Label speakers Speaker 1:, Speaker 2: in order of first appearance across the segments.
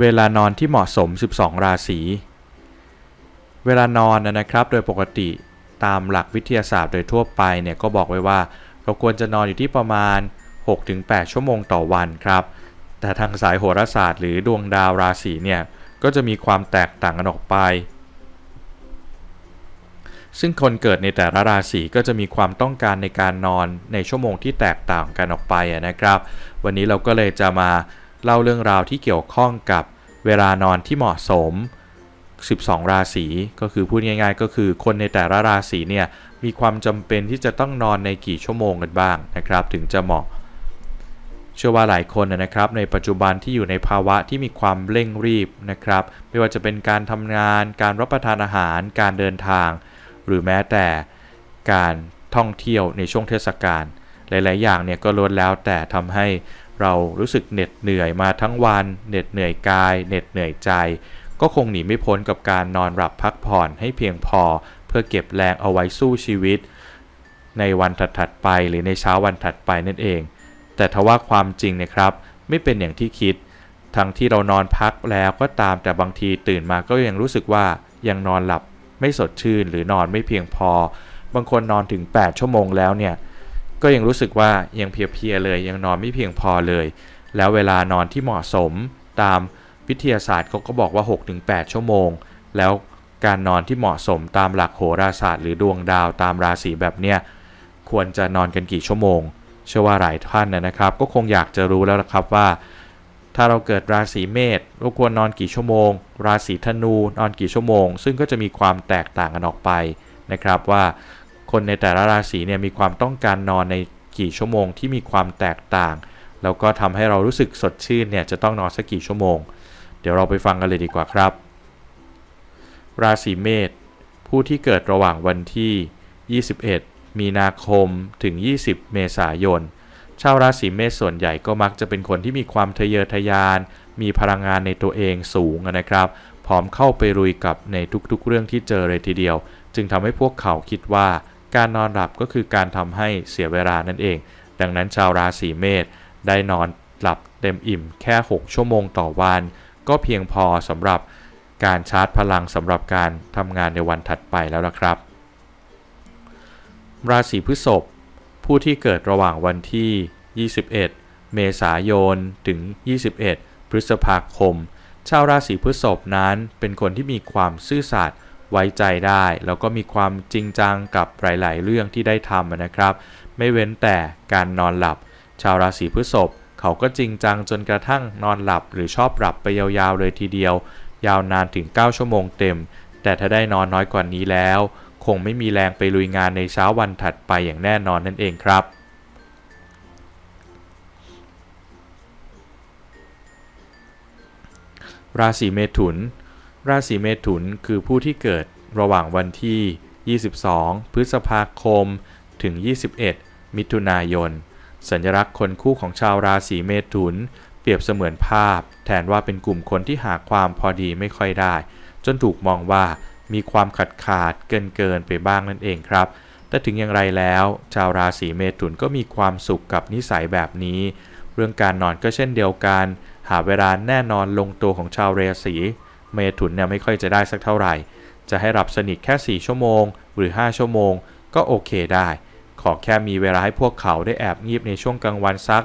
Speaker 1: เวลานอนที่เหมาะสม 12 ราศี เวลานอนนะครับ โดยปกติตามหลักวิทยาศาสตร์โดยทั่วไปเนี่ยก็บอกไว้ว่าเราควรจะนอนอยู่ที่ประมาณ 6-8 ชั่วโมงต่อวันครับ แต่ทางสายโหราศาสตร์หรือดวงดาวราศีเนี่ยก็จะมีความแตกต่างกันออกไป ซึ่งคนเกิดในแต่ละราศีก็จะมีความต้องการในการนอนในชั่วโมงที่แตกต่างกันออกไปนะครับ วันนี้เราก็เลยจะมา เล่าเรื่องราวที่เกี่ยวข้องกับเวลานอนที่เหมาะสม 12 ราศีก็คือพูดง่าย ๆ ก็คือคนในแต่ละราศีเนี่ยมีความจำเป็นที่จะต้องนอนในกี่ชั่วโมงกันบ้างนะครับ ถึงจะเหมาะ เชื่อว่าหลายคนนะครับ ในปัจจุบันที่อยู่ในภาวะที่มีความเร่งรีบนะครับ ไม่ว่าจะเป็นการทำงาน การรับประทานอาหาร การเดินทาง หรือแม้แต่การท่องเที่ยวในช่วงเทศกาลหลาย ๆ อย่างเนี่ยก็ล้วนแล้วแต่ทำให้ เรารู้สึกเหน็ดเหนื่อยมาทั้งวัน เหน็ดเหนื่อยกาย เหน็ดเหนื่อยใจ ก็คงหนีไม่พ้นกับการนอนหลับพักผ่อนให้เพียงพอ เพื่อเก็บแรงเอาไว้สู้ชีวิต ในวันถัดๆไปหรือในเช้าวันถัดไปนั่นเอง แต่ทว่าความจริงนะครับ ไม่เป็นอย่างที่คิด ทั้งที่เรานอนพักแล้วก็ตามแต่บางทีตื่นมาก็ยังรู้สึกว่ายังนอนหลับไม่สดชื่นหรือนอนไม่เพียงพอ บางคนนอนถึง 8 ชั่วโมงแล้วเนี่ย ก็ยังรู้สึกว่ายังเพียๆเลยยังนอนไม่เพียงพอเลย แล้วเวลานอนที่เหมาะสมตามวิทยาศาสตร์เขาก็บอกว่า 6-8 ชั่วโมง แล้วการนอนที่เหมาะสมตามหลักโหราศาสตร์ หรือดวงดาวตามราศีแบบเนี้ยควรจะนอนกันกี่ชั่วโมง เชื่อว่าหลายท่านนะครับ ก็คงอยากจะรู้แล้วนะครับว่า ถ้าเราเกิดราศีเมษเราควรนอนกี่ชั่วโมง ราศีธนูนอนกี่ชั่วโมง ซึ่งก็จะมีความแตกต่างกันออกไปนะครับว่า คนในแต่ละราศีเนี่ยมีความต้องการนอนในกี่ชั่วโมงที่มีความแตกต่าง แล้วก็ทำให้เรารู้สึกสดชื่นเนี่ยจะต้องนอนสักกี่ชั่วโมง เดี๋ยวเราไปฟังกันเลยดีกว่าครับ ราศีเมษผู้ที่เกิดระหว่างวันที่ 21 มีนาคมถึง 20 เมษายน ชาวราศีเมษส่วนใหญ่ก็มักจะเป็นคนที่มีความทะเยอทะยาน มีพลังงานในตัวเองสูงนะครับ พร้อมเข้าไปรุยกับในทุกๆ เรื่องที่เจอเลยทีเดียว จึงทำให้พวกเขาคิดว่า การนอนหลับก็คือการทำให้เสียเวลานั่นเอง ดังนั้นชาวราศีเมษได้นอนหลับเต็มอิ่มแค่ 6 ชั่วโมงต่อวัน ก็เพียงพอสำหรับการชาร์จพลังสำหรับการทำงานในวันถัดไปแล้วละครับ ราศีพฤษภผู้ที่เกิดระหว่างวันที่ 21 เมษายนถึง 21 พฤษภาคม ชาวราศีพฤษภนั้นเป็นคนที่มีความซื่อสัตย์ ไว้ใจได้ แล้วก็มีความจริงจังกับหลาย ๆ เรื่องที่ได้ทำนะครับ ไม่เว้นแต่การนอนหลับ ชาวราศีพฤษภเขาก็จริงจังจนกระทั่งนอนหลับ หรือชอบหลับไปยาว ๆ เลยทีเดียว ยาวนานถึง 9 ชั่วโมงเต็ม แต่ถ้าได้นอนน้อยกว่านี้แล้ว คงไม่มีแรงไปลุยงานในเช้าวันถัดไปอย่างแน่นอนนั่นเองครับราศีเมถุน ราศีเมถุนคือผู้ที่เกิดระหว่างวันที่ 22 พฤษภาคม ถึง 21 มิถุนายน สัญลักษณ์คนคู่ของชาวราศีเมถุน เปรียบเสมือนภาพ แทนว่าเป็นกลุ่มคนที่หาความพอดีไม่ค่อยได้ จนถูกมองว่ามีความขัดขาดเกินเกินไปบ้างนั่นเองครับ แต่ถึงอย่างไรแล้ว ชาวราศีเมถุนก็มีความสุขกับนิสัยแบบนี้ เรื่องการนอนก็เช่นเดียวกัน หาเวลาแน่นอนลงตัวของชาวราศี เมถุนเนี่ยไม่ค่อยจะได้สักเท่าไหร่ จะให้หลับสนิทแค่ 4 ชั่วโมง หรือ 5 ชั่วโมง ก็โอเคได้ ขอแค่มีเวลาให้พวกเขาได้แอบงีบในช่วงกลางวันสัก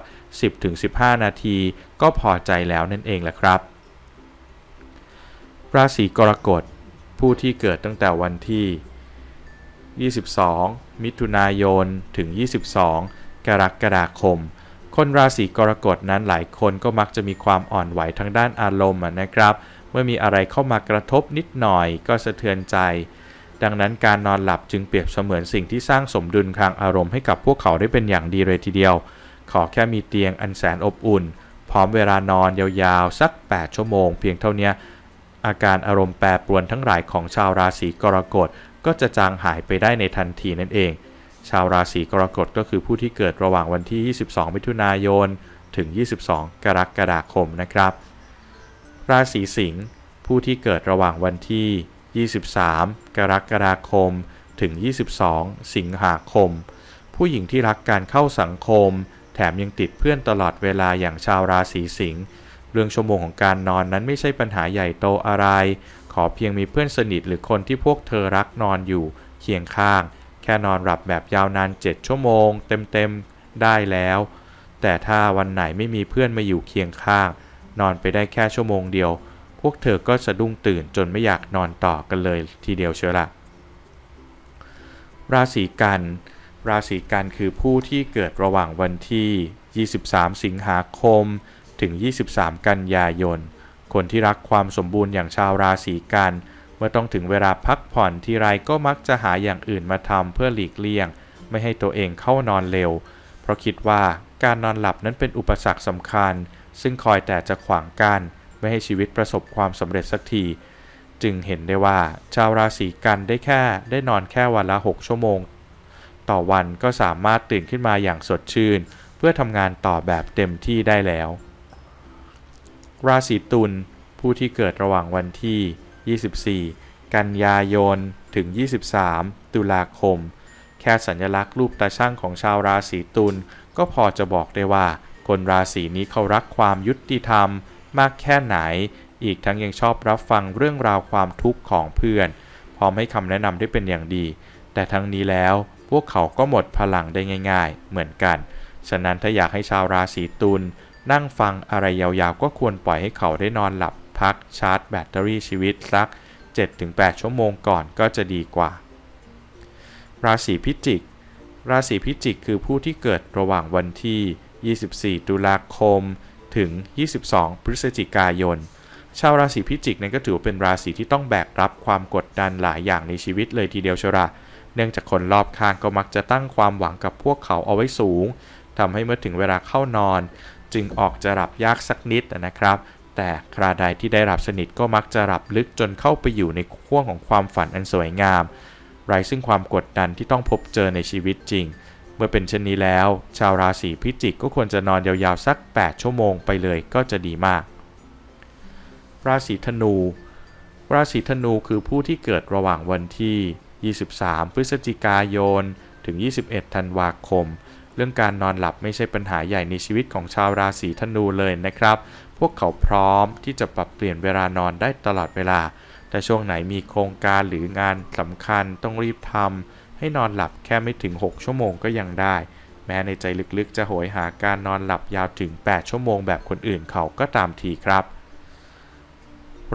Speaker 1: 10-15 นาที ก็พอใจแล้วนั่นเองแหละครับ ราศีกรกฎผู้ที่เกิดตั้งแต่วันที่ 22 มิถุนายน ถึง 22 กรกฎาคม คนราศีกรกฎนั้นหลายคนก็มักจะมีความอ่อนไหวทางด้านอารมณ์นะครับ เมื่อมีอะไรเข้ามากระทบนิดหน่อยก็สะเทือนใจ ดังนั้นการนอนหลับจึงเปรียบเสมือนสิ่งที่สร้างสมดุลทางอารมณ์ให้กับพวกเขาได้เป็นอย่างดีเลยทีเดียว ขอแค่มีเตียงอันแสนอบอุ่น พร้อมเวลานอนยาวๆ สัก 8 ชั่วโมง เพียงเท่านี้อาการอารมณ์แปรปรวนทั้งหลายของชาวราศีกรกฎก็จะจางหายไปได้ในทันทีนั่นเอง ชาวราศีกรกฎก็คือผู้ที่เกิดระหว่างวันที่ 22 มิถุนายน ถึง 22 กรกฎาคมนะครับ ราศีสิงห์ผู้ที่เกิดระหว่างวันที่ 23 กรกฎาคม ถึง 22 สิงหาคม ผู้หญิงที่รักการเข้าสังคม แถมยังติดเพื่อนตลอดเวลาอย่างชาวราศีสิงห์เรื่องชั่วโมงของการนอนนั้นไม่ใช่ปัญหาใหญ่โตอะไร ขอเพียงมีเพื่อนสนิทหรือคนที่พวกเธอรักนอนอยู่เคียงข้าง แค่นอนหลับแบบยาวนาน 7 ชั่วโมง เต็มๆได้แล้ว แต่ถ้าวันไหนไม่มีเพื่อนมาอยู่เคียงข้าง นอนไปได้แค่ชั่วโมงเดียว พวกเธอก็สะดุ้งตื่นจนไม่อยากนอนต่อกันเลยทีเดียวเชียวละราศีกัน ราศีกันคือผู้ที่เกิดระหว่างวันที่ 23 สิงหาคม ถึง 23 กันยายน คนที่รักความสมบูรณ์อย่างชาวราศีกัน เมื่อต้องถึงเวลาพักผ่อนทีไรก็มักจะหาอย่างอื่นมาทำเพื่อหลีกเลี่ยง ไม่ให้ตัวเองเข้านอนเร็ว เพราะคิดว่าการนอนหลับนั้นเป็นอุปสรรคสำคัญ ซึ่งคอยแต่จะขวางกั้นไม่ให้ชีวิตประสบความสำเร็จสักที จึงเห็นได้ว่าชาวราศีกันได้แค่ได้นอนแค่วันละ 6 ชั่วโมง ต่อวันก็สามารถตื่นขึ้นมาอย่างสดชื่น เพื่อทำงานต่อแบบเต็มที่ได้แล้ว ราศีตุลผู้ที่เกิดระหว่างวันที่ 24 กันยายนถึง 23 ตุลาคม แค่สัญลักษณ์รูปตาช่างของชาวราศีตุลก็พอจะบอกได้ว่า คนราศีนี้เขารักความยุติธรรมมากแค่ไหน อีกทั้งยังชอบรับฟังเรื่องราวความทุกข์ของเพื่อน พร้อมให้คำแนะนำได้เป็นอย่างดี แต่ทั้งนี้แล้วพวกเขาก็หมดพลังได้ง่าย ๆ เหมือนกัน ฉะนั้นถ้าอยากให้ชาวราศีตุลนั่งฟังอะไรยาวๆ ก็ควรปล่อยให้เขาได้นอนหลับพักชาร์จแบตเตอรี่ชีวิตสัก 7-8 ชั่วโมงก่อนก็จะดีกว่า ราศีพิจิก ราศีพิจิกคือผู้ที่เกิดระหว่างวันที่ 24 ตุลาคม ถึง 22 พฤศจิกายน ชาวราศีพิจิกนั้นก็ถือเป็นราศีที่ต้องแบกรับความกดดันหลายอย่างในชีวิตเลยทีเดียวชระเนื่องจากคนรอบข้างก็มักจะตั้งความหวังกับพวกเขาเอาไว้สูงทำให้เมื่อถึงเวลาเข้านอน จึงออกจะหลับยากสักนิดนะครับ แต่คราใดที่ได้หลับสนิทก็มักจะหลับลึกจนเข้าไปอยู่ในขั้วของความฝันอันสวยงาม ไร้ซึ่งความกดดันที่ต้องพบเจอในชีวิตจริง มื่อเป็นเช่นนี้แล้ว ชาวราศีพิจิกก็ควรจะนอนยาวๆสัก 8 ชั่วโมงไปเลยก็จะดีมาก ราศีธนู ราศีธนูคือผู้ที่เกิดระหว่างวันที่ 23 พฤศจิกายน ถึง 21 ธันวาคม เรื่องการนอนหลับไม่ใช่ปัญหาใหญ่ในชีวิตของชาวราศีธนูเลยนะครับ พวกเขาพร้อมที่จะปรับเปลี่ยนเวลานอนได้ตลอดเวลา แต่ช่วงไหนมีโครงการหรืองานสำคัญต้องรีบทำ ให้นอนหลับแค่ไม่ถึง 6 ชั่วโมงก็ยังได้ แม้ในใจลึกๆ จะโหยหาการนอนหลับยาวถึง 8 ชั่วโมงแบบคนอื่นเขาก็ตามทีครับ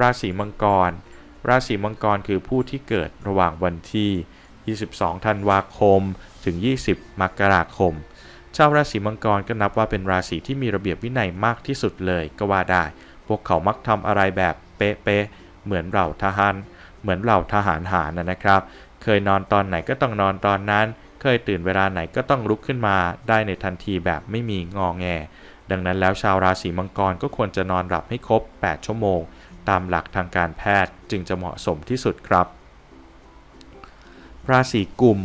Speaker 1: ราศีมังกร ราศีมังกรคือผู้ที่เกิดระหว่างวันที่ 22 ธันวาคม ถึง 20 มกราคม ชาวราศีมังกรก็นับว่าเป็นราศีที่มีระเบียบวินัยมากที่สุดเลยก็ว่าได้ พวกเขามักทำอะไรแบบเป๊ะๆเหมือนเหล่าทหาร เหมือนเหล่าทหารหารนะครับ เคยนอนตอนไหนก็ต้องนอนตอนนั้น เคยตื่นเวลาไหนก็ต้องลุกขึ้นมา ได้ในทันทีแบบไม่มีงอแง ดังนั้นแล้วชาวราศีมังกรก็ควรจะนอนหลับให้ครบ 8 ชั่วโมง ตามหลักทางการแพทย์จึงจะเหมาะสมที่สุดครับ ราศีกุม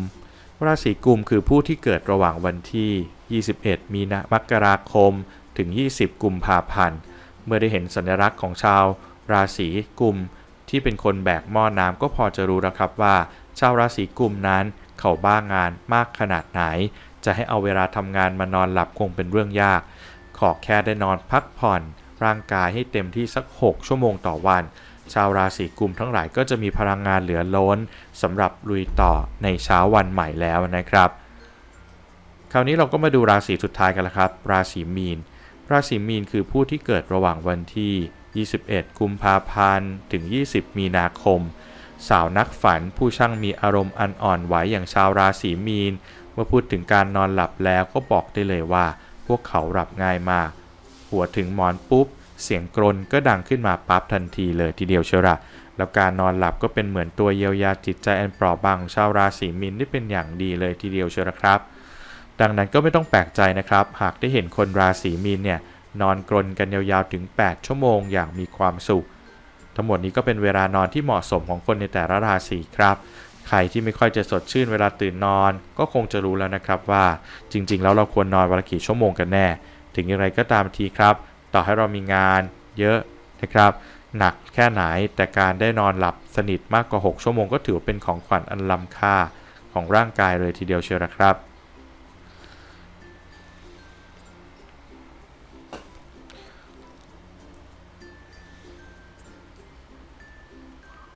Speaker 1: ราศีกุมคือผู้ที่เกิดระหว่างวันที่ 21 มีนามกราคม ถึง 20 กุมภาพันธ์ เมื่อได้เห็นสัญลักษณ์ของชาว ราศีกุมที่เป็นคนแบกหม้อน้ำก็พอจะรู้แล้วครับว่า ชาวราศีกุมนั้น เขาบ้างงานมากขนาดไหน จะให้เอาเวลาทำงานมานอนหลับคงเป็นเรื่องยาก ขอแค่ได้นอนพักผ่อน ร่างกายให้เต็มที่สัก 6 ชั่วโมงต่อวัน ชาวราศีกุมทั้งหลายก็จะมีพลังงานเหลือล้นสำหรับลุยต่อในเช้าวันใหม่แล้วนะครับ คราวนี้เราก็มาดูราศีสุดท้ายกันละครับ ราศีมีน ราศีมีนคือผู้ที่เกิดระหว่างวันที่ 21 กุมภาพันธ์ ถึง 20 มีนาคม สาวนักฝันผู้ช่างมีอารมณ์อันอ่อนไหวอย่างชาวราศีมีน เมื่อพูดถึงการนอนหลับแล้วก็บอกได้เลยว่า พวกเขาหลับง่ายมาก หัวถึงหมอนปุ๊บ เสียงกรนก็ดังขึ้นมาปั๊บทันทีเลยทีเดียวเชียวละแล้วการนอนหลับก็เป็นเหมือนตัวเยียวยาจิตใจอันเปราะบางของชาวราศีมีนได้เป็นอย่างดีเลยทีเดียวเชียวละครับ ดังนั้นก็ไม่ต้องแปลกใจนะครับ หากได้เห็นคนราศีมีนเนี่ยนอนกรนกันยาวๆถึง 8 ชั่วโมงอย่างมีความสุข ทั้งหมดนี้ก็เป็นเวลานอนที่เหมาะสมของคนในแต่ละราศีครับ ใครที่ไม่ค่อยจะสดชื่นเวลาตื่นนอน ก็คงจะรู้แล้วนะครับว่า จริง ๆ แล้วเราควรนอนวันละกี่ชั่วโมงกันแน่ ถึงอย่างไรก็ตามทีครับ ต่อให้เรามีงานเยอะนะครับ หนักแค่ไหนแต่การได้นอนหลับสนิทมากกว่า 6 ชั่วโมงก็ถือเป็นของขวัญอันล้ำค่าของร่างกายเลยทีเดียวเชียวนะครับ